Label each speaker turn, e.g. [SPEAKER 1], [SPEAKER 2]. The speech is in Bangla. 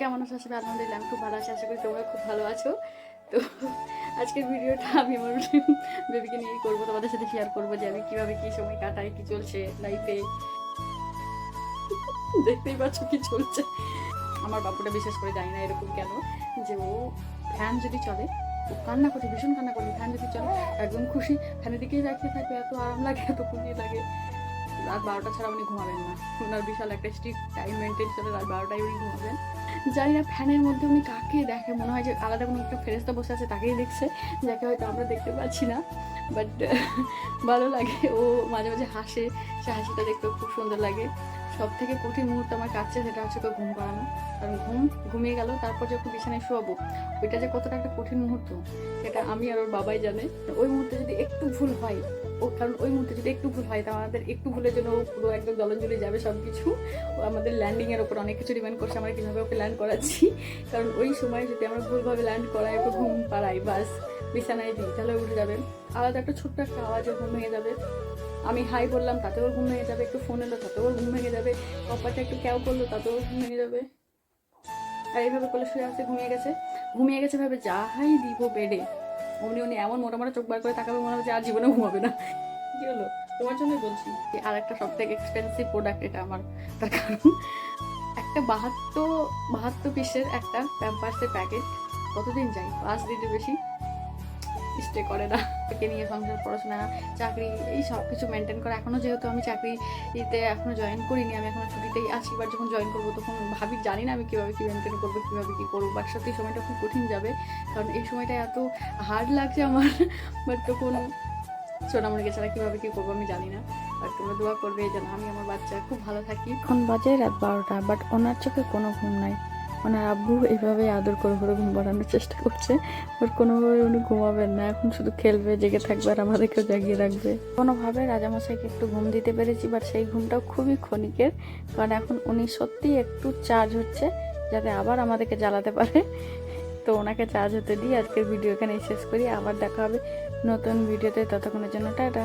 [SPEAKER 1] কেমন আছো? আসবে আলহামদুলিল্লাহ আমি খুব ভালো আছি। আশা করি তোমরা খুব ভালো আছো। তো আজকের ভিডিওটা আমি আমার বেবিকে নিয়েই করব। তোমাদের সাথে শেয়ার করব যে আমি কীভাবে কী সময় কাটাই, কী চলছে লাইফে দেখতেই পাচ্ছ কী চলছে। আমার বাপুটা বিশেষ করে জানি না এরকম কেন যে ও ফ্যান যদি চলে, ও কান্না করছে, ভীষণ কান্না করবে ফ্যান যদি চলে, একদম খুশি ফ্যানের দিকেই রাখিয়ে থাকবে, এত আরাম লাগে, এত খুশি লাগে। রাত বারোটা ছাড়া উনি ঘুমাবেন না। ওনার বিশাল একটা স্ট্রিক্ট টাইম মেনটেন করে রাত বারোটায় উনি ঘুমাবেন। জানি না ফ্যানের মধ্যে উনি কাকে দেখে, মনে হয় যে আলাদা কোনো একটা ফেরেস্তা বসে আছে তাকেই দেখছে, যাকে হয়তো আমরা দেখতে পাচ্ছি না। বাট ভালো লাগে, ও মাঝে মাঝে হাসে, সে হাসিটা দেখতে খুব সুন্দর লাগে। সব থেকে কঠিন মুহূর্ত আমার কাছে, সেটা হচ্ছে ওকে ঘুম পাড়ানো। কারণ ঘুম ঘুমিয়ে গেল, তারপর যখন বিছানায় শোয়াবো, ওইটা যে কতটা একটা কঠিন মুহূর্ত, সেটা আমি আর ওর বাবাই জানে। ওই মুহূর্তে যদি একটু ভুল হয়, ও কারণ ওই মুহূর্তে যদি একটু ভুল হয় তা আমাদের একটু ভুলের জন্য ও পুরো একদম জলঞ্জলি যাবে সব কিছু ও আমাদের ল্যান্ডিংয়ের ওপর অনেক কিছু ডিপেন্ড করছে, আমরা কীভাবে ওকে ল্যান্ড করাচ্ছি। কারণ ওই সময় যদি আমরা ভুলভাবে ল্যান্ড করাই, ওকে ঘুম পাড়াই, বাস, বিছানায় দিই, তাহলে উঠে যাবে। আলাদা একটা ছোট্ট একটা আওয়াজে ঘুম ভেঙে যাবে। আমি হাই বললাম, তাতেও ওর ঘুম ভেঙে যাবে, একটু ফোন এলো, তাতেও ওর ঘুম ভেঙে যাবে। কপাটা একটু ক্যাও করল, তাতেও ওর ঘুম ভেঙে যাবে। আর এইভাবে করলে শুয়ে আসতে ঘুমিয়ে গেছে। ঘুমিয়ে গেছে ভাবে যাহাই দিব বেডে। অমনি উনি এমন মোটা মোটা চোখ বার করে তাকাবে মনে হবে যে আর জীবনে ঘুমাবে না। কি হলো? তোমার জন্যই বলছি যে আর একটা সব থেকে এক্সপেন্সিভ প্রোডাক্ট এটা আমার। তার কারণ, একটা বাহাত্তর বাহাত্তর পিসের একটা প্যাম্পার্সের প্যাকেট কতদিন যায়? পাঁচ দিনের বেশি। স্টে করে না। একে নিয়ে সংসার, পড়াশোনা, চাকরি, এই সব কিছু মেনটেন করে। এখনও যেহেতু আমি চাকরিতে এখনও জয়েন করিনি, আমি এখনও ছুটিতেই আছি এবার যখন জয়েন করব তখন ভাবি, জানি না আমি কীভাবে কী মেনটেন করব, কীভাবে কী করব বাট সত্যি সময়টা খুব কঠিন যাবে। কারণ এই সময়টা এত হার্ড লাগছে আমার বাট তখন সোনামণিকে ছাড়া কীভাবে কী করব আমি জানি না। বাট তোমরা দোয়া করবে যেন আমি আমার বাচ্চা খুব ভালো থাকি।
[SPEAKER 2] এখন বাজে রাত বারোটা বাট ওনার চোখে কোনো ঘুম নাই। ওনার আব্বু এইভাবে আদর করে করে ঘুম পাড়ানোর চেষ্টা করছে। ওর কোনোভাবে উনি ঘুমাবেন না, এখন শুধু খেলবে, জেগে থাকবে আর আমাদেরকেও জাগিয়ে রাখবে। কোনোভাবে রাজামশাইকে একটু ঘুম দিতে পেরেছি বাট সেই ঘুমটাও খুবই ক্ষণিকের। কারণ এখন উনি সত্যি একটু চার্জ হচ্ছে, যাতে আবার আমাদেরকে জ্বালাতে পারে। তো ওনাকে চার্জ হতে দিয়ে আজকের ভিডিও এখানেই শেষ করি। আবার দেখা হবে নতুন ভিডিওতে ততক্ষণের জন্য টাটা।